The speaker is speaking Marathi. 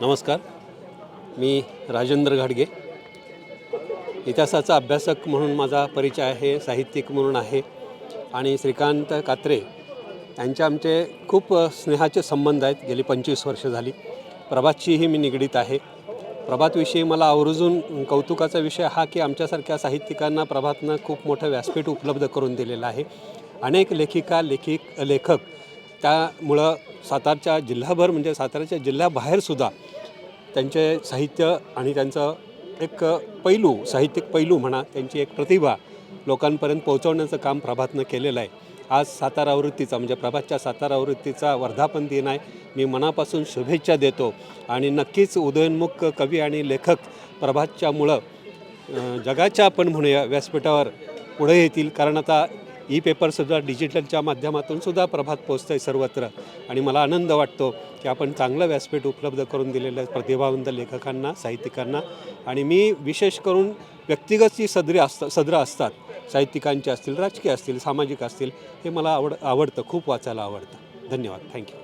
नमस्कार. मी राजेंद्र घाडगे. इतिहासाचा अभ्यासक म्हणून माझा परिचय आहे साहित्यिक म्हणून आहे आणि श्रीकांत कात्रे यांचे आमचे खूप स्नेहाचे संबंध आहेत. गेली पंचवीस वर्ष झाली. प्रभातशीही मी निगडीत आहे. प्रभातविषयी मला आवर्जून कौतुकाचा विषय हा की आमच्यासारख्या साहित्यिकांना प्रभातनं खूप मोठं व्यासपीठ उपलब्ध करून दिलेलं आहे. अनेक लेखिका लेखिक लेखक त्यामुळं सातारच्या जिल्हाभर म्हणजे साताऱ्याच्या जिल्ह्याबाहेरसुद्धा त्यांचे साहित्य आणि त्यांचं एक पैलू साहित्यिक पैलू म्हणा त्यांची एक प्रतिभा लोकांपर्यंत पोहोचवण्याचं काम प्रभातनं केलेलं आहे. आज सातारा आवृत्तीचा म्हणजे प्रभातच्या सातारा आवृत्तीचा वर्धापन दिन आहे. मी मनापासून शुभेच्छा देतो आणि नक्कीच उदयोन्मुख कवी आणि लेखक प्रभातच्यामुळं जगाच्या आपण म्हणूया व्यासपीठावर पुढे येतील. कारण आता ई पेपरसुद्धा डिजिटलच्या माध्यमातून सुद्धा प्रभात पोचतं आहे सर्वत्र. आणि मला आनंद वाटतो की आपण चांगलं व्यासपीठ उपलब्ध करून दिलेलं आहे प्रतिभावंत लेखकांना साहित्यिकांना आणि मी विशेष करून व्यक्तिगत जी सदरे असतात सदरं असतात साहित्यिकांचे असतील राजकीय असतील सामाजिक असतील हे मला आवड आवडतं खूप वाचायला आवडतं. धन्यवाद. थँक्यू